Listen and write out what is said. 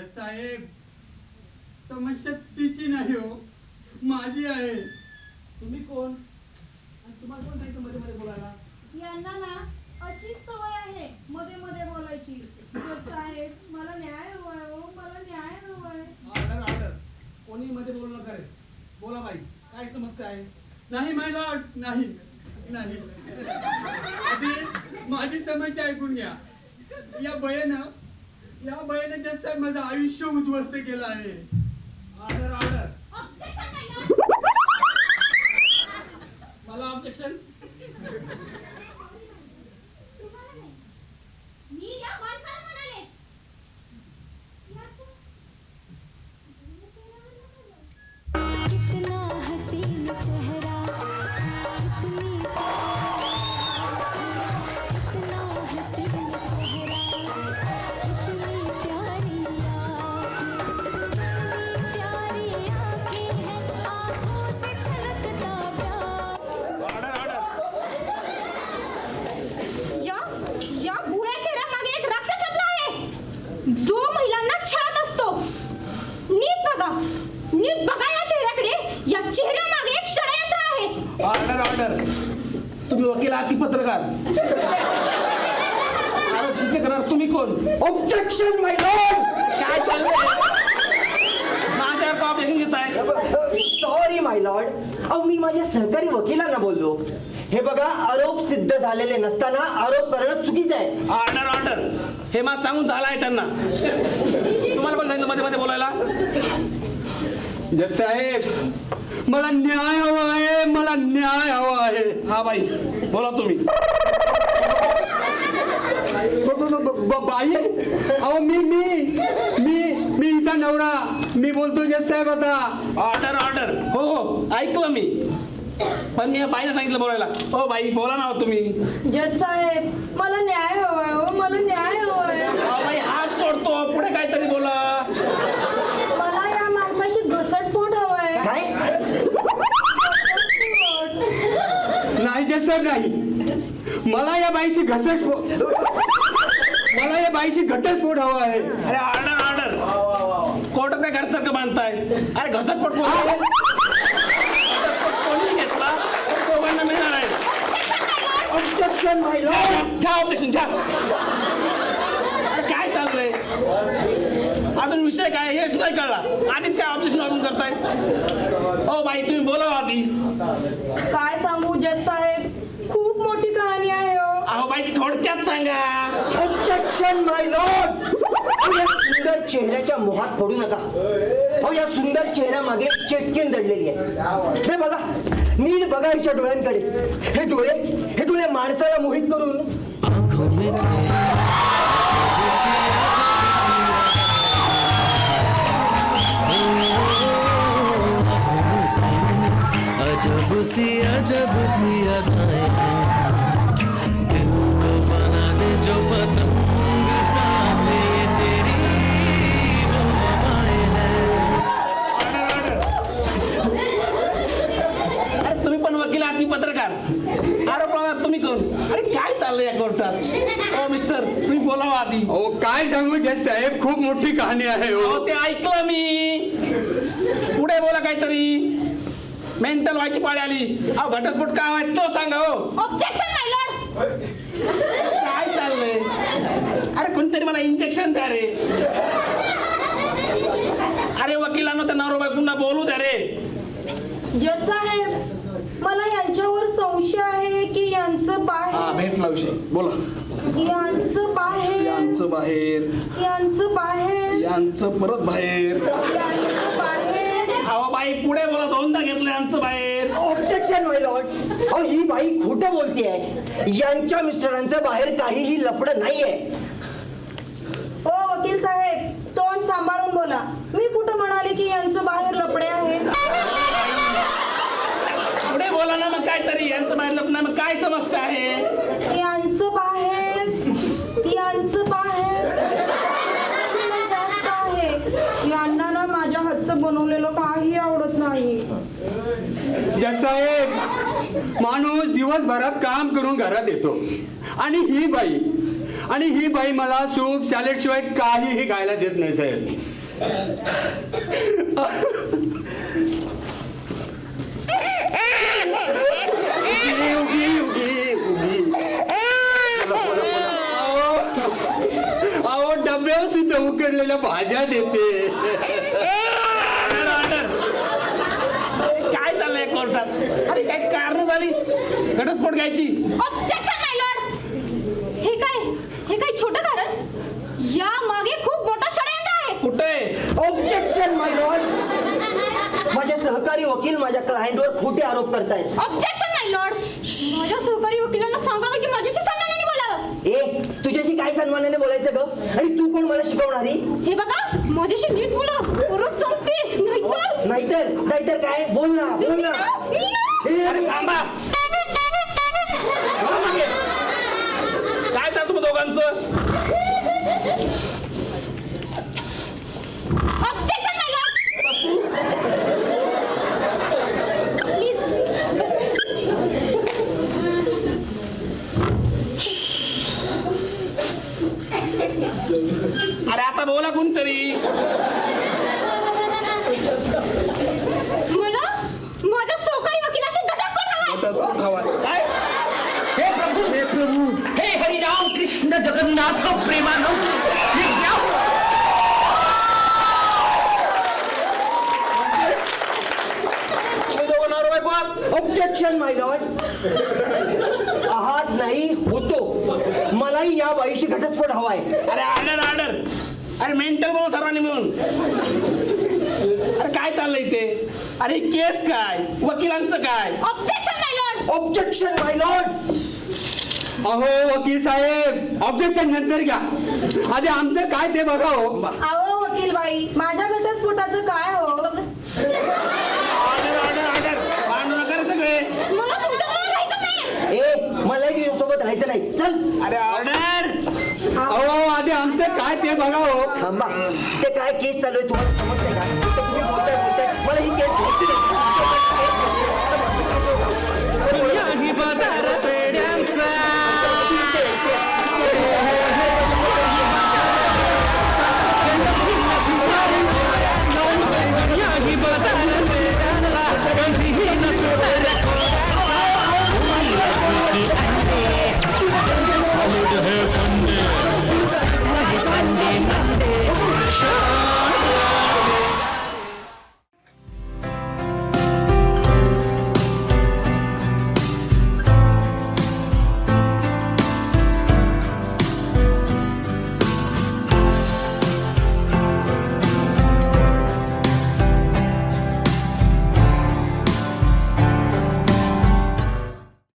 जज साहेब समस्या तिची नाही हो माझी आहे. तुम्ही कोण? आणि तुम्हाला कोण सांगितलं मध्ये मध्ये बोलायला? यांना ना अशीच सवय आहे मध्ये मध्ये बोलायची. जज साहेब मला न्याय हवाय हो मला न्याय हवाय ऑर्डर ऑर्डर कोणी मध्ये बोलू नका रे. बोला बाई काय समस्या आहे? नाही माय लॉर्ड नाही. नाही. आधी माझी समस्या ऐकून घ्या. या बयानं या जज साहेब माझं आयुष्य उद्ध्वस्त केलं आहे. ऑर्डर ऑर्डर मला ऑब्जेक्शन आहात की पत्रकार. आरोप सिद्ध करणार तुम्ही कोण? ऑब्जेक्शन माय लॉर्ड काय चाललंय? माझ्यावर का ऑब्जेक्शन घेताय सॉरी माय लॉर्ड अहो मी माझ्या सहकारी वकिलांना बोललो. हे बघा आरोप सिद्ध झालेले नसताना आरोप करणं चुकीचं आहे. ऑर्डर ऑर्डर हे मला सांगून झालं आहे त्यांना. तुम्हाला पण सांगितलं मध्ये मध्ये बोलायला. जज साहेब मला न्याय हवा आहे मला न्याय हवा आहे. हा बाई बोला तुम्ही. ब- ब- ब- ब- बाई? अहो मी मी मी मी हिचा नवरा. मी बोलतो जज साहेब आता. ऑर्डर ऑर्डर हो हो ऐकलं मी. पण मी बाईने सांगितलं बोलायला. हो बाई बोला ना हो तुम्ही. जज साहेब मला न्याय हवाय हो मला न्याय हवाय अहो बाई हात सोडतो पुढे काहीतरी बोला मला या माणसाशी घसटपोट हवाय काय साहेब नाही. मला या बाईशी घसटस्फोट मला या बाईशी घटस्फोट हवा आहे. अरे ऑर्डर ऑर्डर. कोर्टात काय घरसारखं बांधताय. अरे घसटपट कोण कोणी घेतला तर दोघांना मिळणार आहे. ऑब्जेक्शन घ्या ऑब्जेक्शन घ्या. अरे काय चाललंय? अजून विषय काय आहे? हेच नाही कळला. आधीच काय ऑब्जेक्शन आपण करताय? हो बाई तुम्ही बोला आधी. काय सांगू जज साहेब खूप मोठी कहाणी आहे हो अहो बाई थोडक्यात सांगा ऑब्जेक्शन माय लॉर्ड या सुंदर चेहऱ्याच्या मोहात पडू नका. हो या सुंदर चेहऱ्यामागे एक चेटकीन दडलेली आहे. हे बघा नीट बघायच्या डोळ्यांकडे. हे डोळे हे डोळे माणसाला मोहित करून. अजब सी अजब सी अदाएं दिल को बना दे जो बता। वकील की पत्रकार. आरोप लावणार तुम्ही कोण? अरे काय चाललंय या कोर्टात? हो मिस्टर तुम्ही बोलावा आधी. अहो काय सांगू जज साहेब खूप मोठी कहाणी आहे हो. अहो ते ऐकलं मी. पुढे बोला काहीतरी. मेंटल व्हायची पाळी आली. अहो घटस्फोट काय आहे तो सांगा हो. ऑब्जेक्शन माय लॉर्ड काय चाललंय? अरे कोणतरी मला इंजेक्शन द्या रे. अरे वकिलांना तर नवरा पुन्हा बोलू द्या रे. जज साहेब मला यांच्यावर संशय आहे की यांचं हा बाहेर भेटला विषय. बोला. यांचं बाहेर यांचं बाहेर. यांचं बाहेर यांचं परत बाहेर. यांचं बाहेर अहो बाई पुढे बोला दोनदा घेतलं यांचं बाहेर. ऑब्जेक्शन माय लॉर्ड अहो ही बाई खोटं बोलतेय. यांच्या मिस्टरांचं बाहेर काहीही लफडं नाहीये. ओ वकील साहेब. यांचं बाहेर मग काय समस्या आहे? यांचं बाहेर यांचं बाहेर. जास्त आहे. यांना ना माझ्या हातचं बनवलेलं काही आवडत नाही. साहेब माणूस दिवसभरात काम करून घरात येतो. आणि ही बाई आणि ही बाई मला सूप सॅलेड शिवाय काहीही खायला देत नाही साहेब उगी उगी उगी उगी बोला, बोला, बोला. अहो डब्यावर सुद्धा उकडलेल्या भाज्या देते. काय चाललंय कोर्टात? अरे काय कारण झाली? घटस्फोट घ्यायची. ऑब्जेक्शन माय लॉर्ड हे काय? हे काय छोटं कारण? या मागे खूप मोठं षडयंत्र आहे. कुठे? ऑब्जेक्शन माय लॉर्ड माझे सहकारी वकील माझ्या क्लायंटवर खोटे आरोप करतायत. ऑब्जेक्शन माय लॉर्ड माझ्या सहकारी वकिलांना सांगावं की माझ्याशी सन्मानाने बोलावं ए तुझ्याशी काय सन्मानाने बोलायचं ग आणि तू कोण मला शिकवणारी हे बघा माझ्याशी नीट बोला परत सांगते नाहीतर नाहीतर नाहीतर काय बोल ना बोल ना अरे थांबा थांबा मागे. काय चालतं मग दोघांचं ऑब्जेक्शन माय लॉर्ड प्लीज अरे आता बोला कोणतरी मला माझ्या सहकारी वकिलाशी घटस्फोट हवाय घटस्फोट हवा काय हे प्रभु हे प्रभु हे हरिराम कृष्ण जगन्नाथ प्रेमानंद हे क्या हुआ? तुम्ही दोघं नवरा बायको आहात? ऑब्जेक्शन माय लॉर्ड आहात नाही होतो. मलाही या बाईशी घटस्फोट हवाय. अरे ऑर्डर ऑर्डर अरे मेंटल बोल सर्वांनी मिळून. अरे काय चाललंय ते? अरे केस काय? वकिलांचं काय? Objection my lord objection my lord अहो वकील साहेब ऑब्जेक्शन नंतर घ्या. आधी आमचं काय ते बघा हो. अहो वकील बाई माझ्या घटस्फोटाचं काय हो? ऑर्डर ऑर्डर ऑर्डर भांडू नका रे सगळे. मला तुमच्याबरोबर राहायचं नाही. ए मलाही तुझ्यासोबत राहायचं नाही. चल. अरे ऑर्डर अहो आधी आमचं काय ते बघा हो. थांबा. ते काय केस चालू आहे तुम्हाला समजते का? ते तुम्ही बोलताय बोलताय. मला ही केस घ्यायची नाही.